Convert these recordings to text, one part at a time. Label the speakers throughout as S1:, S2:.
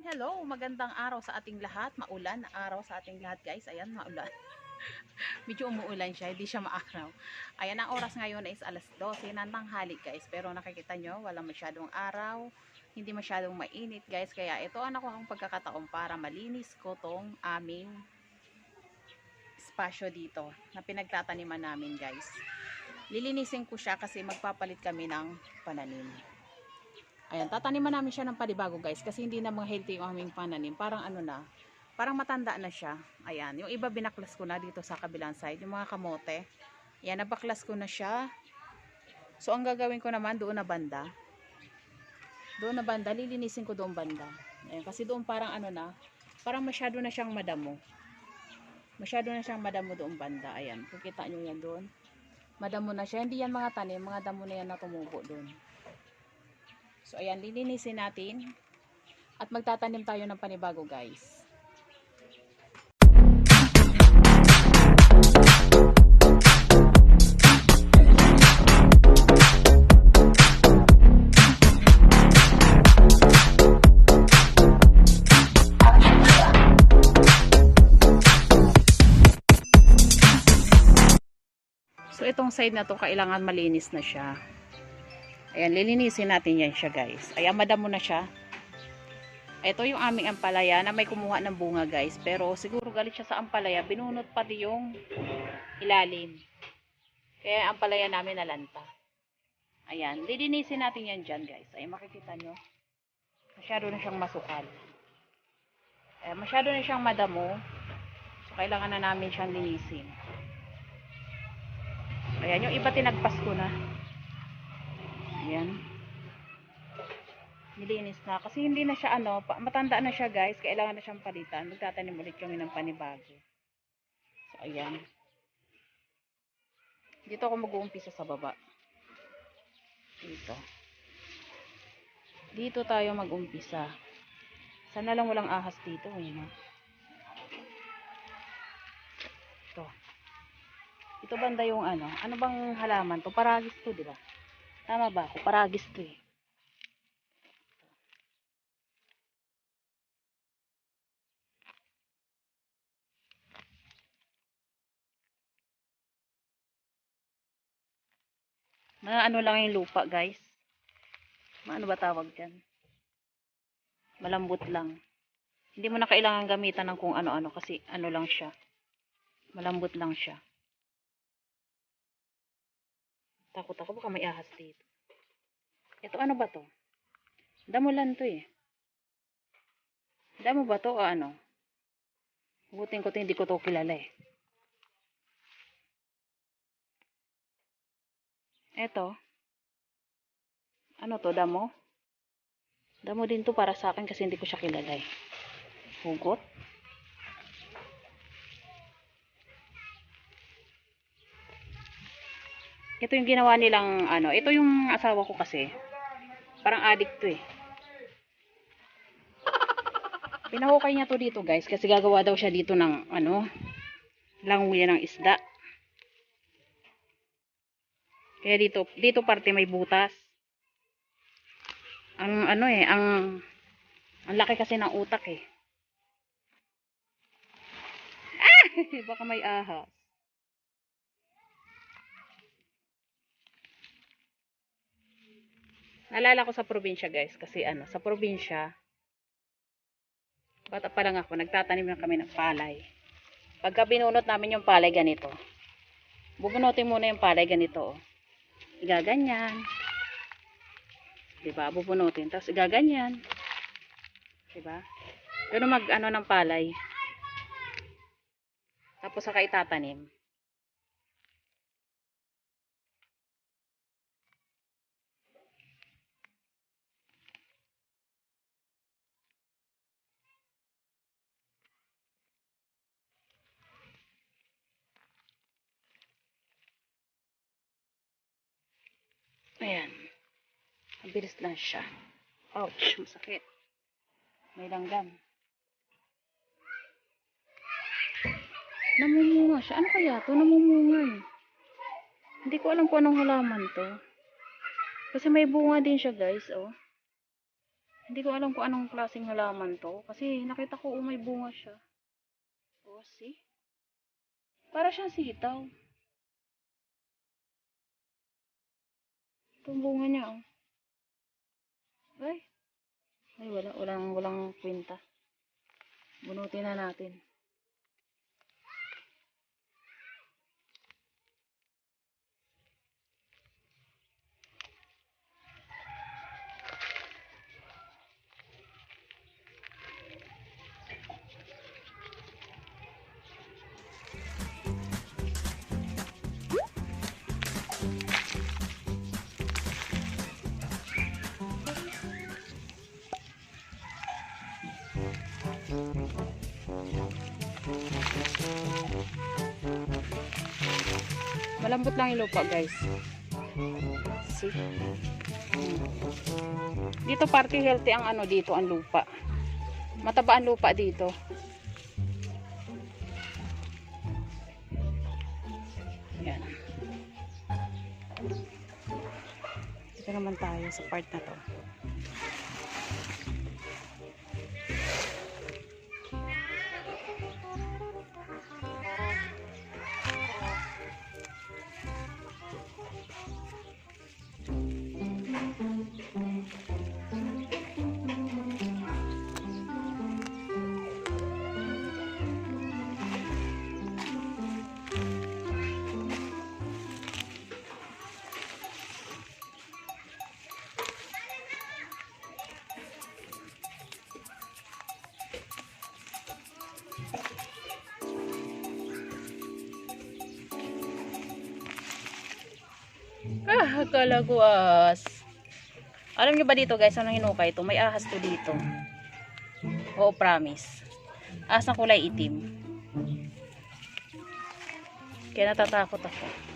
S1: Hello, magandang araw sa ating lahat. Maulan araw sa ating lahat, guys. Ayan, maulan. Medyo umuulan siya, hindi siya maaraw. Ayan, ang oras ngayon is alas 12 ng tanghali, guys. Pero nakikita nyo, walang masyadong araw. Hindi masyadong mainit, guys. Kaya ito ang ako ang pagkakataon para malinis ko tong aming espasyo dito na pinagtataniman namin, guys. Lilinisin ko siya kasi magpapalit kami ng pananim. Ayan, tataniman namin siya ng panibago guys kasi hindi na mga healthy yung aming pananim. Parang ano na, parang matanda na siya. Ayan, yung iba binaklas ko na dito sa kabilang side, yung mga kamote. Ayan, nabaklas ko na siya. So, ang gagawin ko naman doon na banda. Doon na banda, lilinisin ko doon banda. Ayan, kasi doon parang ano na, parang masyado na siyang madamo. Masyado na siyang madamo doon banda. Ayan, kukita nyo yan doon. Madamo na siya. Hindi yan mga tanim, mga damo na yan na tumubo doon. So, ayan, lilinisin natin. At magtatanim tayo ng panibago, guys. So, itong side na to, kailangan malinis na siya. Ayan, lilinisin natin yan siya guys. Ayan, madamo na siya. Ito yung aming ampalaya na may kumuha ng bunga guys. Pero siguro galit siya sa ampalaya. Binunot pati yung ilalim. Kaya ang ampalaya namin nalanta. Ayan, lilinisin natin yan dyan guys. Ayan, makikita nyo. Masyado na siyang masukal. Ayan, masyado na siyang madamo. So, kailangan na namin siyang linisin. Ayan, yung iba tinagpas ko na. Ayan. Nilinis na. Kasi hindi na siya ano, matanda na siya guys. Kailangan na siyang palitan. Magtatanim ulit kami ng panibago. So, ayan. Dito ako mag-uumpisa sa baba. Dito. Dito tayo mag-umpisa. Sana lang walang ahas dito. Ayan. oh. Ito. Ito banda yung ano. Ano bang halaman to? Paragis to, di ba? Tama ba ako? Paragis to eh. Mga ano lang yung lupa, guys. Mga ano ba tawag dyan? Malambot lang. Hindi mo na kailangan gamitan ng kung ano-ano kasi ano lang siya. Malambot lang siya. Takot ako baka may ahas dito. Ito ano ba to? Damo lang to eh. Damo ba to o ano? Butin ko to hindi ko to kilala eh. Eto. Ano to, damo? Damo din to para sa akin kasi hindi ko siya kilala eh. Hugot? Ito yung ginawa nilang ano, ito yung asawa ko kasi. Parang addict to eh. Pinahukay niya to dito guys kasi gagawa daw siya dito ng ano, languya ng isda. Kaya dito, dito parte may butas. Ang ano eh, ang ang laki kasi ng utak eh. Ah! Baka may ahas. Naalala ko sa probinsya guys kasi ano, sa probinsya bata pa lang ako, nagtatanim lang kami ng palay. Pagka binunot namin yung palay ganito, bubunutin muna yung palay ganito. oh. Igaganyan. Diba? Bubunutin. Tapos igaganyan. Diba? Ganun mag ano ng palay. Tapos saka itatanim. Ayan. Mabilis lang siya. Ouch, masakit. May langgam. Namumunga siya. Ano kaya to? Namumunga eh. Hindi ko alam kung anong halaman to. Kasi may bunga din siya guys, oh. Hindi ko alam kung anong klaseng halaman to. Kasi nakita ko oh, may bunga siya. Oh, see? Para siyang sitaw. Itong bunga niya, oh. Ay. Ay, wala. Walang, walang kwenta. Bunutin na natin. Malambot lang yung lupa, guys. See? Dito party healthy ang ano dito, ang lupa. Mataba ang lupa dito. Yan. Dito naman tayo sa part na to. Kalagwas. Alam niyo ba dito guys, anong hinukay ito? May ahas to dito. Oo, promise. Ahas ng kulay itim. Kaya natatakot ako.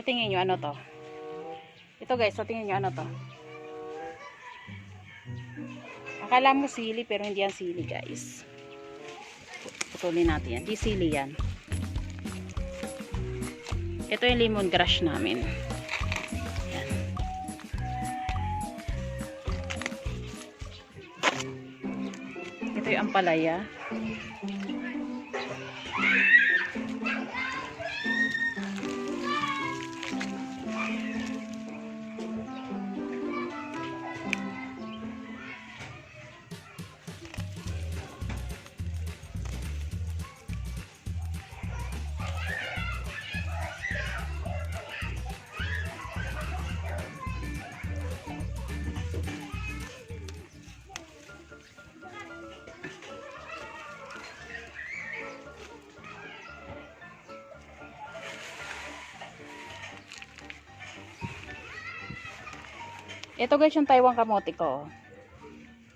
S1: Sa tingin nyo, ano to? Ito guys, sa tingin nyo, ano to? Akala mo sili, pero hindi yan sili guys. Putulin natin yan. Di sili yan. Ito yung lemongrass namin. Yan. Ito yung ampalaya. Ito guys yung Taiwan kamote ko.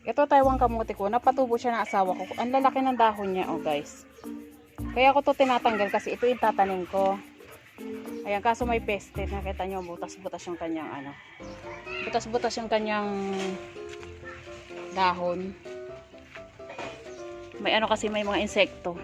S1: Ito Taiwan kamote ko. Napatubo siya ng asawa ko. Ang lalaki ng dahon niya oh guys. Kaya ako to tinatanggal kasi ito yung tatanim ko. Ayan, kaso may peste. Nakita nyo, butas-butas yung kanyang ano. Butas-butas yung kanyang dahon. May ano kasi may mga insekto.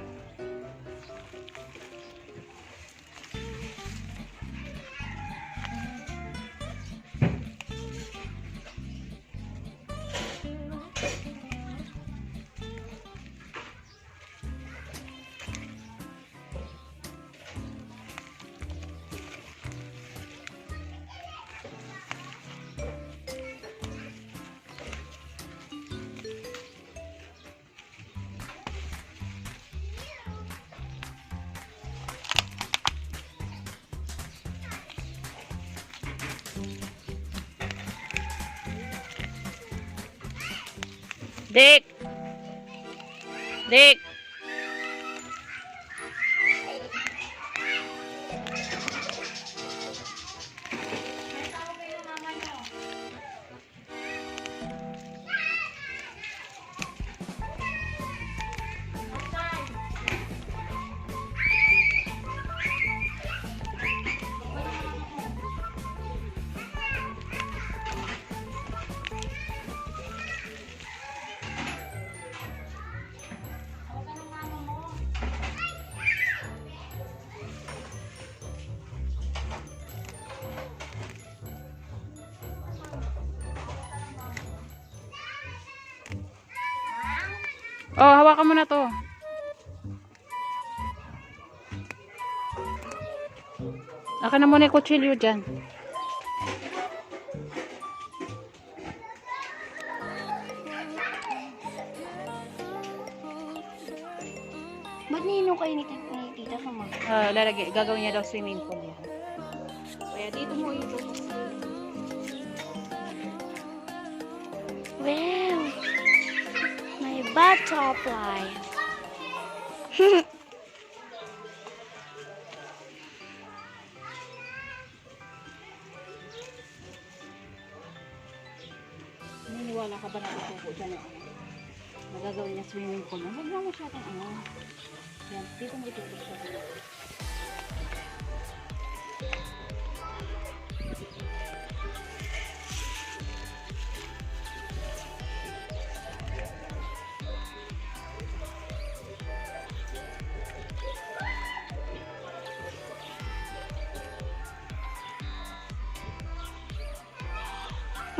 S1: Dik. Dik. Oh, hawakan mo na to. Aka na muna yung kutsilyo dyan.
S2: Ba't ninong kayo ni, tita sa mga?
S1: Ah, lalagay, gagawin niya daw swimming pool yan. Kaya dito mo yung
S2: butterfly.
S1: Naniniwala ka ba na tutubo dyan ang? Nagagawin niya swimming pool. Huwag lang masyadong ano. Yan, dito mo itubo siya.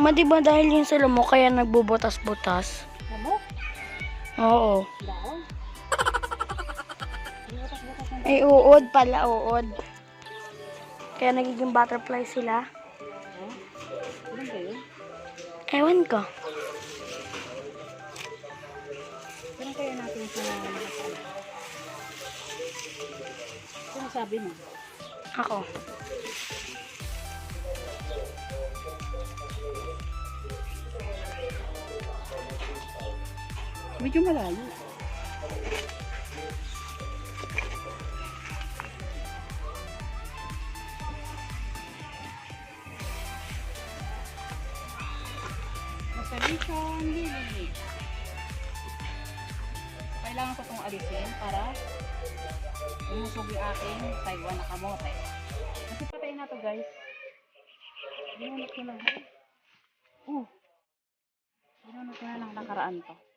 S2: Ma, di ba dahil yun sa mo kaya nagbubutas-butas?
S1: Lamok?
S2: Oo.
S1: Ng
S2: Ay, uod pala, uod. Kaya nagiging butterfly sila.
S1: Ano?
S2: Ewan ko.
S1: Saan kaya natin sa? Sino sabi mo?
S2: Ako.
S1: Medyo malayo. Constellation Lily. Kailangan ko itong alisin para umusog yung aking Taiwan na kamote. Kasi patay na to guys. Ginunod ko na. Oh. Ginunod ko na lang nakaraan to.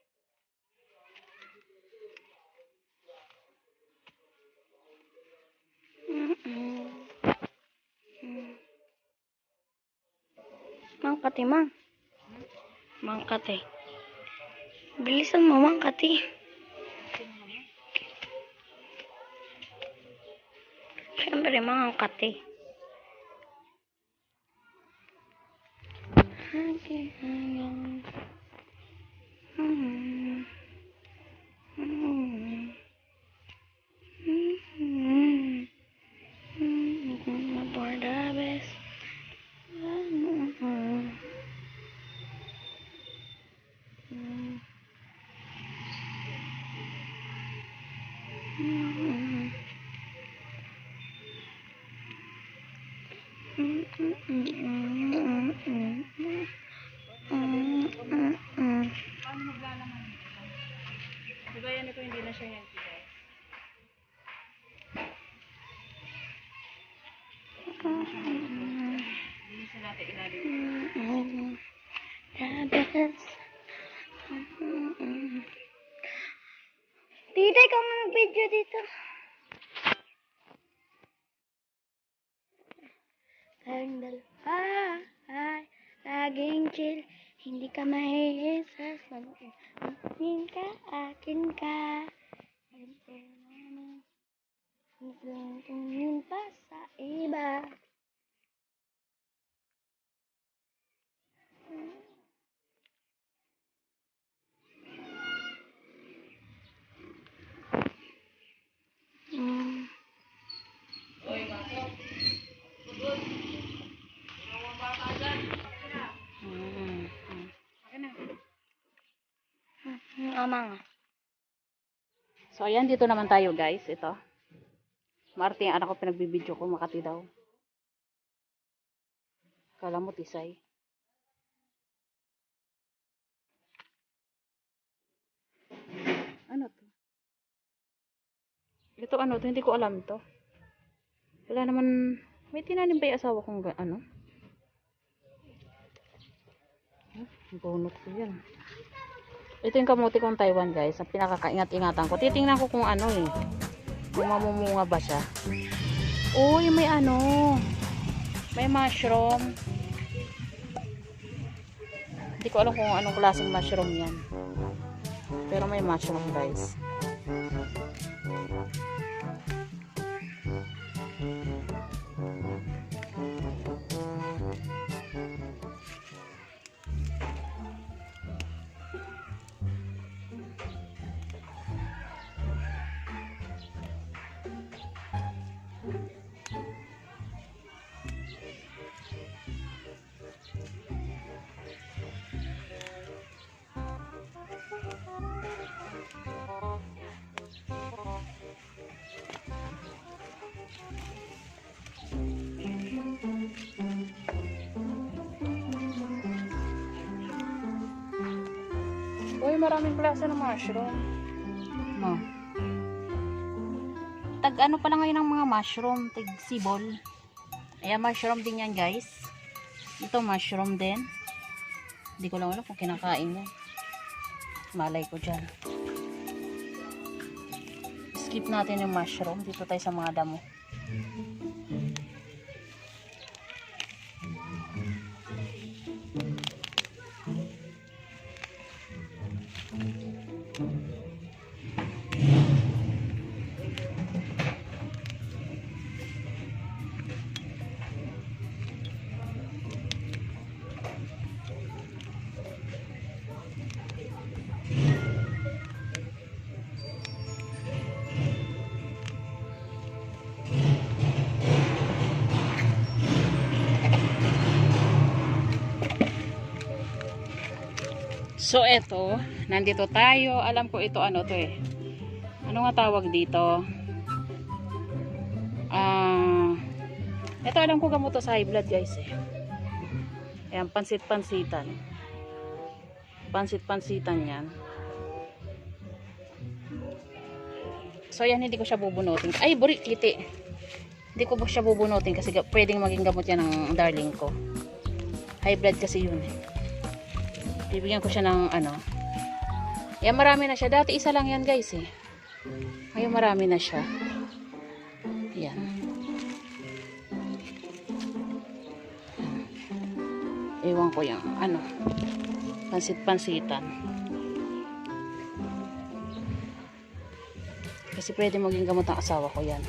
S2: Mm. Mangkati, mang. Mangkati. Bilisan mo, mangkati. Siyempre, mangkati. Okay, hanggang. Hmm.
S1: Hindi siya natin ilalim.
S2: Mm, Bordabes. Mm. Tita, ikaw nga mag-video dito. Tayong dalawa ay laging chill. Hindi ka mahihisas. Akin ka, akin ka. Siyempre naman. Hindi tumingin pa sa iba. Mm.
S1: Mm. Okay na.
S2: Mm, Amang.
S1: So, ayan, dito naman tayo, guys. Ito. Yung anak ko, pinagbibideo ko, Makati daw. Kala mo, tisay. Ano to? Ito ano to? Hindi ko alam to. Wala naman, may tinanim ba yung asawa kong ano? Huh? Bunot ko yan. Ito yung kamuti kong Taiwan guys. Ang pinakakaingat-ingatan ko. Titingnan ko kung ano eh. Kung mamumunga ba siya. Uy, may ano. May mushroom. Hindi ko alam kung anong klaseng mushroom yan. Pero may mushroom guys. Maraming klase ng mushroom. No. Tag ano pala ngayon ang mga mushroom? Tag sibol. Ayan, mushroom din yan guys. Ito mushroom din. Hindi ko lang alam kung kinakain mo. Malay ko dyan. Skip natin yung mushroom. Dito tayo sa mga damo. So, eto, nandito tayo. Alam ko ito ano to eh. Ano nga tawag dito? Ah, ito alam ko gamot to sa high blood guys eh. Ayan, pansit-pansitan. Pansit-pansitan yan. So, yan, hindi ko siya bubunutin. Ay, buri, kiti. Hindi ko siya bubunutin kasi pwedeng maging gamot yan ng darling ko. High blood kasi yun eh. Bibigyan ko siya ng ano. Yan marami na siya. Dati isa lang yan guys eh. Ngayon marami na siya. Yan. Ewan ko yung ano. Pansit-pansitan. Kasi pwede maging gamot ang asawa ko yan.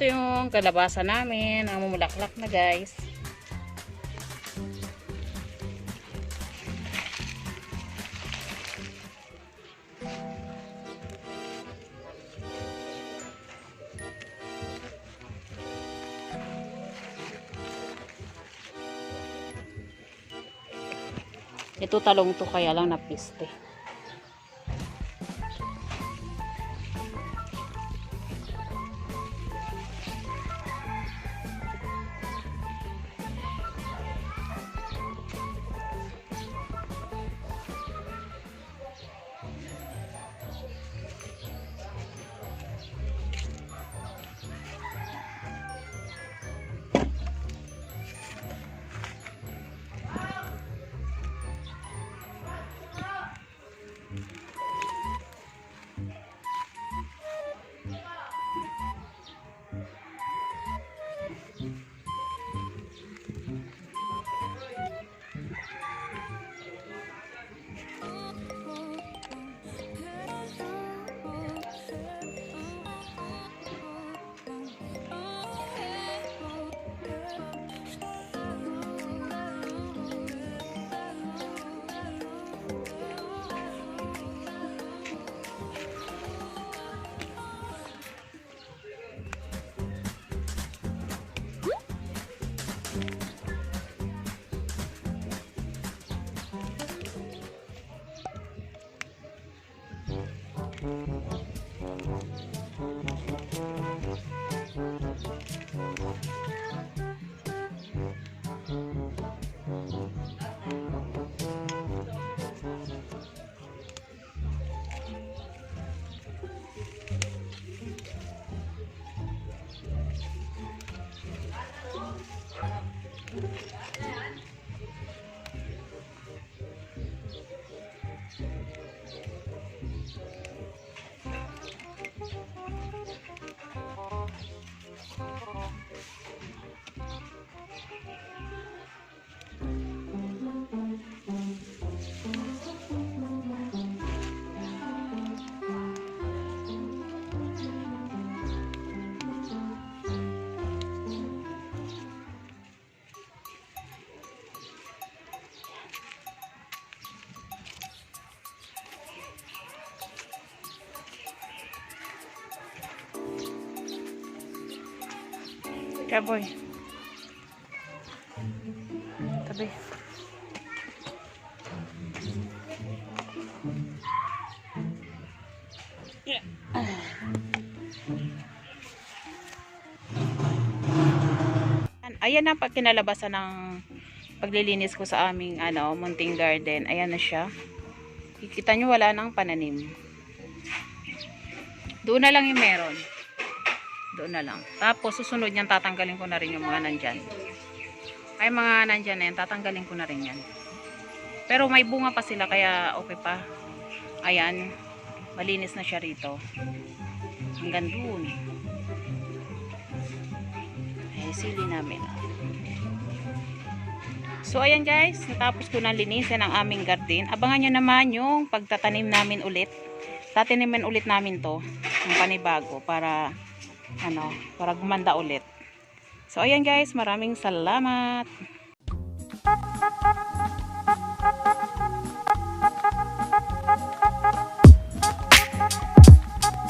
S1: Ito yung kalabasa namin. Ang mumulaklak na guys. Ito talong to kaya lang napiste. Kaboy. Tabi. Ayan na pag kinalabasan ng paglilinis ko sa aming ano, munting garden. Ayan na siya. Kikita nyo wala nang pananim. Doon na lang yung meron. Doon na lang. Tapos susunod niyan tatanggalin ko na rin yung mga nandyan. Ay mga nandyan na yan, tatanggalin ko na rin yan. Pero may bunga pa sila kaya okay pa. Ayan, malinis na siya rito. Hanggang doon. Eh, sili namin. So ayan guys, natapos ko na linisin ang aming garden. Abangan nyo naman yung pagtatanim namin ulit. Tataniman ulit namin to, ng panibago para ano, para gumanda ulit. So, ayan guys, maraming salamat.